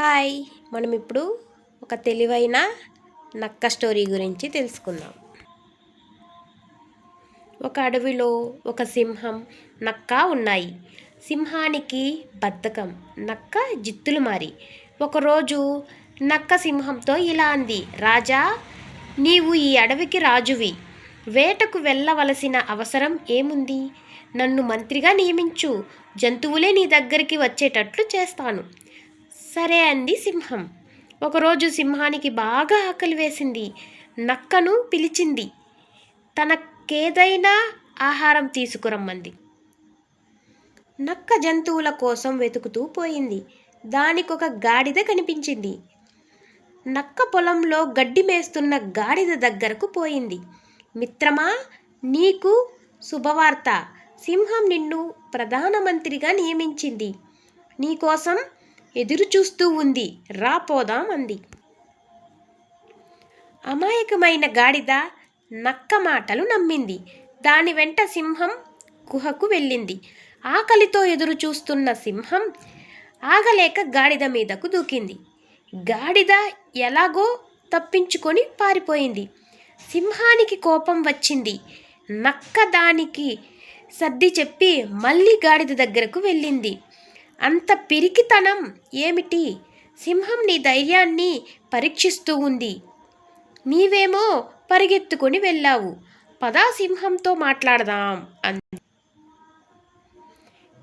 Hi మనం ఇప్పుడు ఒక తెలివైన నక్క స్టోరీ గురించి తెలుసుకుందాం. ఒక అడవిలో ఒక సింహం నక్క ఉన్నాయి. సింహానికి బద్ధకం నక్క జిత్తులు మారి. ఒకరోజు నక్క సింహంతో ఇలా అంది రాజా నీవు ఈ అడవికి రాజువి. వేటకు వెళ్ళవలసిన అవసరం ఏముంది? నన్ను మంత్రిగా నియమించు. జంతువులే నీ దగ్గరికి వచ్చేటట్లు చేస్తాను. సరే అంది సింహం. ఒకరోజు సింహానికి బాగా ఆకలి వేసింది. నక్కను పిలిచింది. తనకేదైనా ఆహారం తీసుకురమ్మంది. నక్క జంతువుల కోసం వెతుకుతూ పోయింది. దానికొక గాడిద కనిపించింది. నక్క పొలంలో గడ్డి మేస్తున్న గాడిద దగ్గరకు పోయింది. మిత్రమా నీకు శుభవార్త. సింహం నిన్ను ప్రధానమంత్రిగా నియమించింది. నీకోసం ఎదురుచూస్తూ ఉంది. ఉంది రాపోదాం అంది. అమాయకమైన గాడిద నక్క మాటలు నమ్మింది. దాని వెంట సింహం గుహకు వెళ్ళింది. ఆకలితో ఎదురు చూస్తున్న సింహం ఆగలేక గాడిద మీదకు దూకింది. గాడిద ఎలాగో తప్పించుకొని పారిపోయింది. సింహానికి కోపం వచ్చింది. నక్క దానికి సర్ది చెప్పి మళ్ళీ గాడిద దగ్గరకు వెళ్ళింది. అంత పిరికితనం ఏమిటి? సింహం నీ ధైర్యాన్ని పరీక్షిస్తూ ఉంది. నీవేమో పరిగెత్తుకొని వెళ్ళావు. పదా సింహంతో మాట్లాడదాం అంది.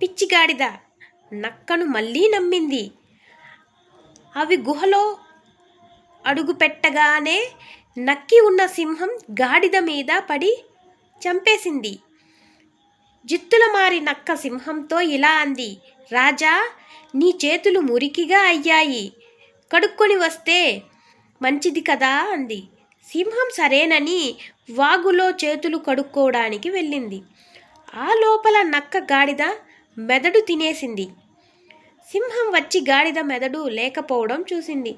పిచ్చిగాడిద నక్కను మళ్ళీ నమ్మింది. అవి గుహలో అడుగుపెట్టగానే నక్కి ఉన్న సింహం గాడిద మీద పడి చంపేసింది. జిత్తుల మారి నక్క సింహంతో ఇలా అంది రాజా నీ చేతులు మురికిగా అయ్యాయి. కడుక్కొని వస్తే మంచిది కదా అంది. సింహం సరేనని వాగులో చేతులు కడుక్కోవడానికి వెళ్ళింది. ఆ లోపల నక్క గాడిద మెదడు తినేసింది. సింహం వచ్చి గాడిద మెదడు లేకపోవడం చూసింది.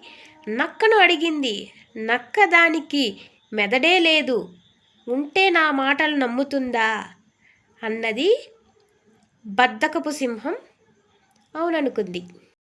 నక్కను అడిగింది నక్క దానికి మెదడే లేదు. ఉంటే నా మాటలు నమ్ముతుందా? అన్నది బద్దకపు సింహం అవుననుకుంది.